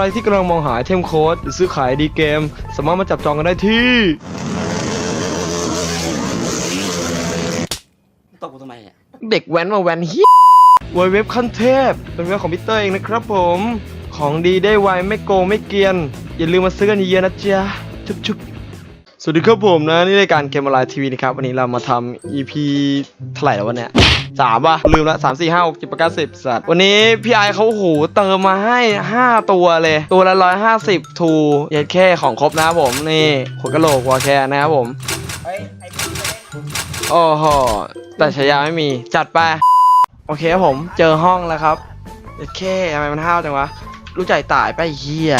รที่กำลังมองหาไอเทมโค้ดหรือซื้อขายดีเกม สามารถมาจับจองกันได้ที่ตบกูทำไมเนี่ยเด็กแว้นมาแว้นเฮียเว็บขั้นเทพ เป็นเว็บของพีเตอร์เองนะครับผม ของดีได้ไวไม่โกงไม่เกรียน อย่าลืมมาซื้อกันเยอะๆนะจ๊ะชุบชุบสวัสดีครับผมนะ นี่รายการเกมออนไลน์ทีวีนะครับ วันนี้เรามาทำ EP เท่าไหร่แล้ววันเนี้ย สามป่ะลืมละสามสี่ห้าหกเจ็ดแปดเก้าสิบสัตว์วันนี้พี่ไอเขาโหเติมมาให้ห้าตัวเลย ตัวละร้อยห้าสิบทูเย็ดแค่ของครบนะครับผมนี่หัวกระโหลกวอแคร์นะครับผมเฮ้ยไอพีไปเล่นโอ้โหแต่ฉายาไม่มีจัดไปโอเคครับผมเจอห้องแล้วครับโอเคทำไมมันห้าวจังวะรู้ใจตายไปเฮีย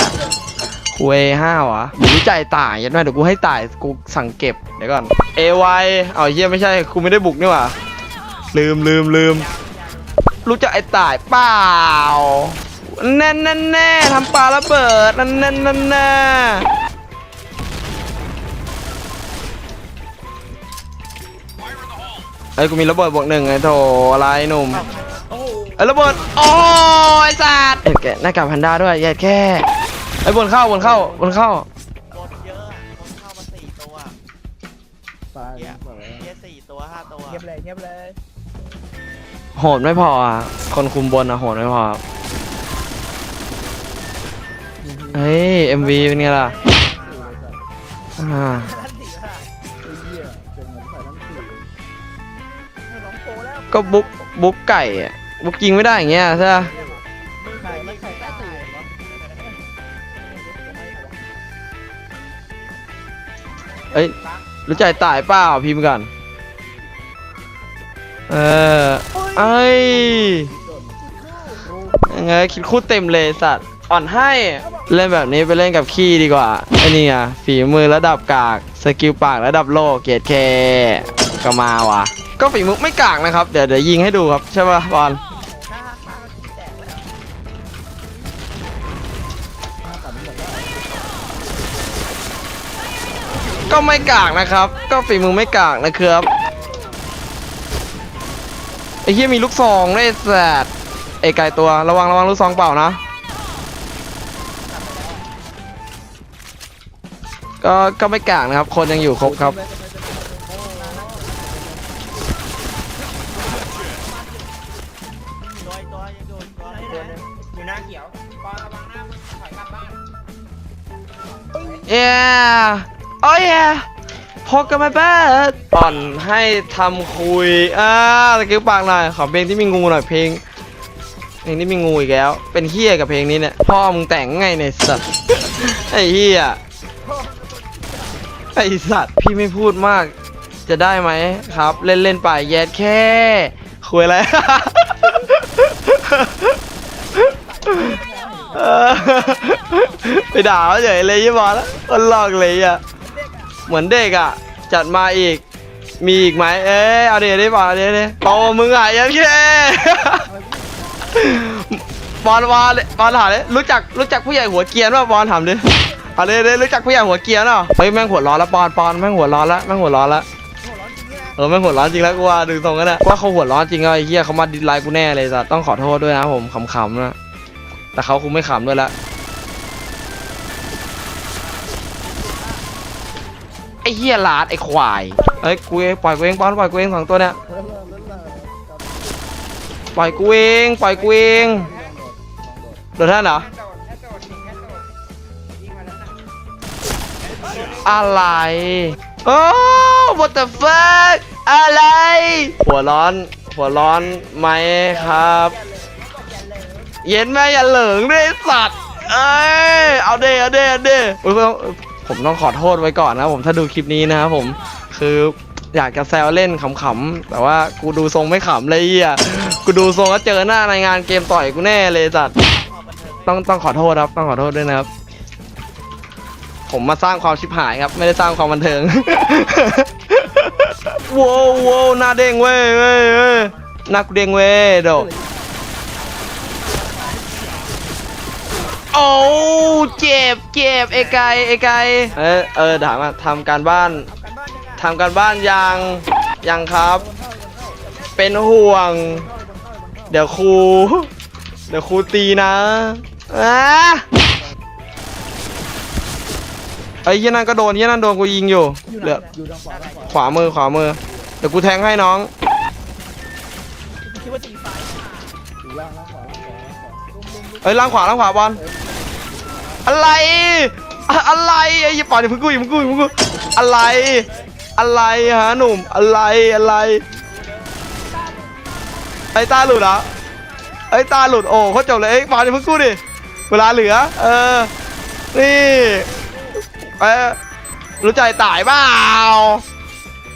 คุยห้าวะรู้ใจตายยัดมเดี๋ยวกูให้ตายกูสั่งเก็บเดี๋ยวก่อนเอวเอาเฮียไม่ใช่กูไม่ได้บุกนี่หว่า ลืมลืมลืม รู้จักไอ้ตายเปล่า แน่นแน่นแน่ทำปลาระเบิดนั่นแน่นแน่นแน่ไอ้ยกูมีระเบิดบวกหนึ่งไอ้โถอะไรหนุ่มโอ้โหไอ้ยระเบิดโอ้ยไอ้สัตว์เอ็ดแกะหน้ากากแพนด้าด้วยแย่แค่ไอ้ยบนเข้าบนเข้าบนเข้าบนเยอะอะบนเข้ามาสี่ตัวปลาเหี้ยเหี้ยสี่ตัวห้าตัวเงียบเลยเงียบเลย โหดไม่พออะ คนคุมบนอะโหดไม่พอครับเฮ้ย MV เป็นไงล่ะอ่านั่นสี่ค่ะไอ้เหี้ยเจ๋งเหมือนใส่นั่นสี่ให้น้องล้วก็บุ๊กบุ๊กไก่อะบุ๊กยิงไม่ได้อย่างเงี้ยใช่ปะมึงใครไม่ใครตั้งสี่วะเอ้ยรู้ใจตายเปล่าพิมพ์ก่อนเออ เอ้ยยังไงคิดคู่เต็มเลยสัตว์อ่อนให้ เล่นแบบนี้ไปเล่นกับขี้ดีกว่าไอ้นี่ไงฝีมือระดับกาก สกิลปากระดับโลกเกียรติแค่ก็มาว่ะ ก็ฝีมือไม่กากนะครับ เดี๋ยวเดี๋ยวยิงให้ดูครับ ใช่ป่ะบอลก็ไม่กากนะครับ ก็ฝีมือไม่กากนะครับ ไอ้เหี้ยมีลูกซองด้วยแสดไอ้ไก่ตัวระวังระวังลูกซองเปล่านะ ก็ก็ไม่กากนะครับ คนยังอยู่ครบครับ ตัวอีกตัวยังอยู่อีกตัวนึงตัวหนึงอยู่หน้าเขียวปอนระวังหน้ามันถอยกลับบ้านเย้โอ้ย พกกันมาบ้าป่อนให้ทำคุย อ่าตะกี้ปากหน่อย ขอเพลงที่มีงูหน่อยเพลง เพลงที่มีงูอีกแล้ว เป็นเฮียกับเพลงนี้เนี่ย พ่อมึงแต่งไงเนี่ยสัตว์ ไอ้เฮียไอ้สัตว์ พี่ไม่พูดมาก จะได้ไหมครับ เล่นเล่นไปแยดแค่ คุยอะไรไปด่าเขาเฉยเลยยี่บอลแล้วคนหลอกเลยอะ เหมือนเด็กอะ จัดมาอีก มีอีกไหมเอ้ยเอาเดี๋ยวได้บอลเดี๋ยวเดี๋ยวโตมึงอะยังแค่บอลบอลบอลถามเลยรู้จักรู้จักผู้ใหญ่หัวเกียนป่ะบอลถามดิเอาเดี๋ยวเดี๋ยวรู้จักผู้ใหญ่หัวเกียนเปล่าเฮ้ยแม่งหัวร้อนแล้วปอนปอนแม่งหัวร้อนแล้วแม่งหัวร้อนแล้วเออแม่งหัวร้อนจริงแล้วกูว่าดูทรงกันนะว่าเขาหัวร้อนจริงอะไอ้เหี้ยเขามาดิสไลค์กูแน่เลยสัตว์ต้องขอโทษด้วยนะผมขำๆนะแต่เขาคงไม่ขำด้วยละ อ้เหี้ยลาดไอ้ควายเอ้ยกูเองปล่อยกูเองปอนปล่อยกูเองสองตัวเนี่ยปล่อยกูเองปล่อยกูเองโดนท่านเหรออะไรโอ้ what the fuck อะไร หัวร้อน หัวร้อนไหมครับ เย็นแม่อย่าเหลิงด้วยไอสัตว์ เอ้ย เอาเดเอาเดเอาเดโอ้ย ผมต้องขอโทษไว้ก่อนนะผมถ้าดูคลิปนี้นะครับผมคืออยากจะแซวเล่นขำๆแต่ว่ากูดูทรงไม่ขำเลยอะกูดูทรงก็เจอหน้าในงานเกมต่อยกูแน่เลยสัตว์ต้องต้องขอโทษครับ ต้องขอโทษด้วยนะครับ ผมมาสร้างความชิบหายครับ ไม่ได้สร้างความบันเทิงโว้วว้วหน้าเด้งเว้ยเว้ยเว้ยหน้ากูเด้งเว้ยโด โอ้เจ็บเจ็บไอ้ไก่ไอ้ไก่เออเออถามว่าทำการบ้านทำกันบ้านยังอะทำการบ้านยังยังครับบนเข้าบนเข้าเป็นห่วงบนเข้าบนเข้าเดี๋ยวครู เดี๋ยวครูตีนะอะไอ้เหี้ยนั่นก็โดนเหี้ยนั่นโดนกูยิงอยู่อยู่เหลืออยู่ทางขวาทางขวาขวามือขวามือเดี๋ยวกูแทงให้น้องคิดว่าตีซ้ายอยู่ล่างล่างขวาล่างขวาล่างขวาลุมลุมลุมเอ้ยล่างขวาล่างขวาบอล อะไรอะอะไรไอ้ยี่ปอนอย่าเพิ่งกูอย่าเพิ่งกูอย่าเพิ่งกูอะไร อะไรฮะหนุ่มอะไรอะไรไอ้ตาหลุดเหรอไอ้ตาหลุดโอ้เขาจบเลยไอ้ยปอนอย่าเพิ่งกูดิเวลาเหลือ เออนี่เอ้ยรู้ใจตายเปล่า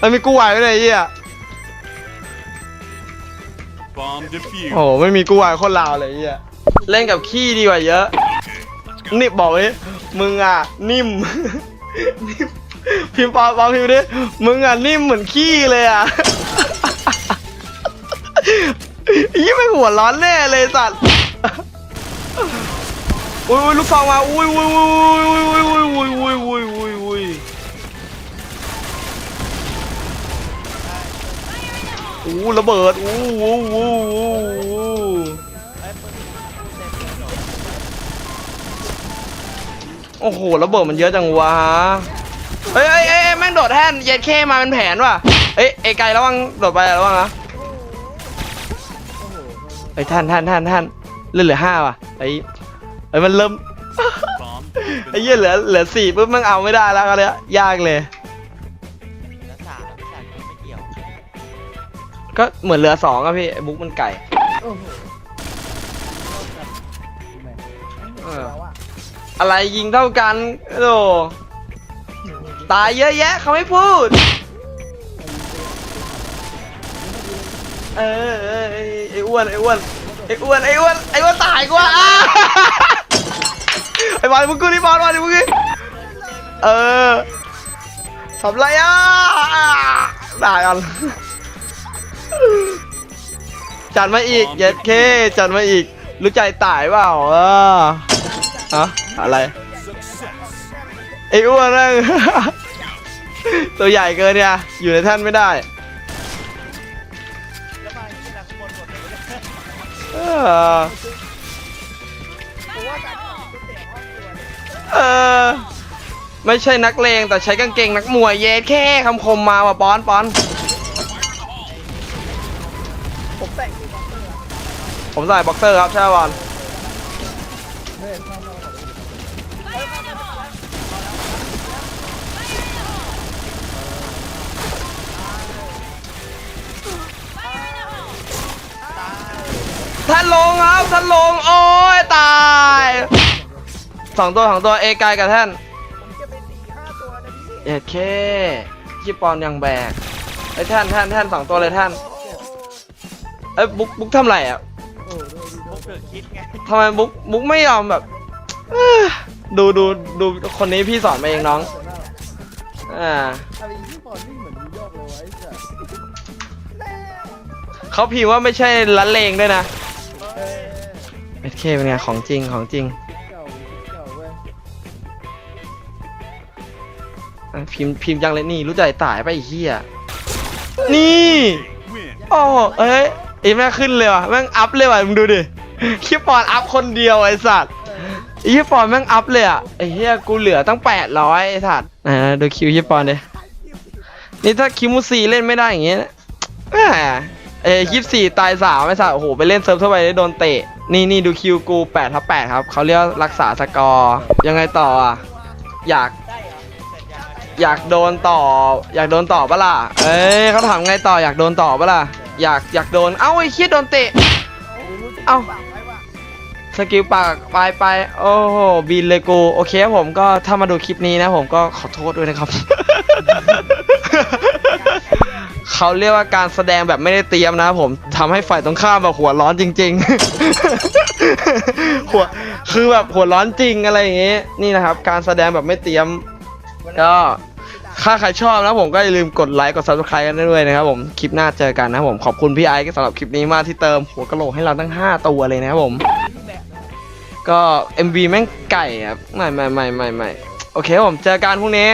มันมีกูไหวไหมเนี่ยไอ้เหี้ย Bomb defused. โอ้โหไม่มีกูวายคนลาวเลยไอ้เฮียเล่นกับขี้ดีกว่าเยอะ นี่บอกเลยมึงอะนิ่ม พิมพ์ปอปอพิมพ์ดิมึงอะนิ่มเหมือนขี้เลยอะยี่ไม่หัวร้อนแน่เลยสัตว์อุ้ยอุ้ยลูกซองมาอุ้ยอุ้ยอุ้ยอุ้ยอุ้ยอุ้ยอุ้ยอุ้ยอุ้ยอุ้ยอู้ระเบิดอู้อู้อู้ โอ้โหระเบิดมันเยอะจังวะเฮ้ยเฮ้ยเฮ้ยแม่งโดดแท่นเย็ดเคมาเป็นแผนว่ะเอ้ยไอ้ไกลระวังโดดไประวังนะโอ้โหไอ้ยท่านท่านท่านท่านเหลือเหลือห้าว่ะไอ้ไอ้ยมันเริ่ม Bomb ไอ้เหี้ยเหลือเหลือสี่ปุ๊บมันเอาไม่ได้แล้วก็เลยยากเลย แล้วสามแล้วสามไม่เกี่ยวก็เหมือนเหลือสองอะพี่ไอ้บุ๊กมันไก่โอ้โห อะไรยิงเท่ากันโอ้ตายเยอะแยะเขาไม่พูด เออเออไอ้ไอ้อ้วนไอ้อ้วนไอ้อ้วนไอ้อ้วนไอ้อ้วนตายกว่าอะไอ้บอลมึงกูนี่บอลบอลมึงกูเออทำไรอะได้กันจัดมาอีกเย็ดเคจัดมาอีก รู้ใจตายเปล่าเออ ฮะอะไร ไอ้อ้วนนั่ง ตัวใหญ่เกินเนี่ย อยู่ในท่านไม่ได้เออเออ ไม่ใช่นักเลงแต่ใช้กางเกงนักมวยเย็ดแค่คำคมมาว่ะป้อนป้อนผมแต่บักเซอร์อะผมใส่บ็อกเซอร์ครับใช่ป่ะ ท่านลงครับท่านลงโอ้ยตายสองตัวสองตัวเอไกลกับท่านผมเก็บไปสี่ห้าตัวนะพี่เย็ดแค่ชิปอนยังแบกไอ้ท่านท่านท่านสองตัวเลยท่านเอ้ยบุ๊กบุ๊กทำไรอะโอ้โหดูผมเกิดคิดไงทำไมบุ๊กบุ๊กไม่ยอมแบบเอ้อดูดูดูคนนี้พี่สอนมาเองน้องอ่าอะไรที่บอลนี่เหมือนมีโยกเลยไอ้สัสเขาพิมพ์ว่าไม่ใช่ละเลงด้วยนะ เอเคเป็นไงของจริงของจริงเก่าเก่าเว้ยอะพิมพ์พิมพ์ยังเลยนี่รู้ใจตายไปไอ้เหี้ยนี่โอ้เอ้ยไอ้แม่งขึ้นเลยว่ะแม่งอัพเลยว่ะมึงดูดิคิปปอนอัพคนเดียวไอ้สัตว์ไอ้คิปปอนแม่งอัพเลยอะไอ้เหี้ยกูเหลือตั้งแปดร้อยไอ้สัตว์อ่าดูคิวคิปปอนดินี่ถ้าคิมูซีเล่นไม่ได้อย่างเงี้ยแหมเอ้ยี่สี่ตายสามไอ้สัตว์โอ้โหไปเล่นเซิร์ฟทั่วไปได้โดนเตะ นี่นี่ดูคิวกูแปดทับแปดครับ เขาเรียกรักษาสกอร์ ยังไงต่ออะ อยาก อยากโดนต่อ อยากโดนต่อปะล่ะ เอ้ยเขาถามไงต่ออยากโดนต่อปะล่ะ อยากอยากโดน เอ้าไอ้เคียโดนเตะ เอ้าสกิลปากไปไปโอ้โหบินเลยกูโอเคผมก็ถ้ามาดูคลิปนี้นะผมก็ขอโทษด้วยนะครับ เขาเรียกว่าการแสดงแบบไม่ได้เตรียมนะครับผมทำให้ฝ่ายตรงข้ามแบบหัวร้อนจริง ๆ หัวคือแบบหัวร้อนจริงอะไรอย่างงี้นี่นะครับ การแสดงแบบไม่เตรียม ก็ถ้าใครชอบนะผมก็อย่าลืมกดไลค์กด subscribe กันด้วยนะครับผมคลิปหน้าเจอกันนะผมขอบคุณพี่ไอซ์สำหรับคลิปนี้มากที่เติมหัวกะโหลกให้เราตั้ง 5 ตัวเลยนะครับผม ก็ MV แม่งไก่ครับไม่ไม่ไม่ไม่ไม่โอเคผมเจอกันพรุ่งนี้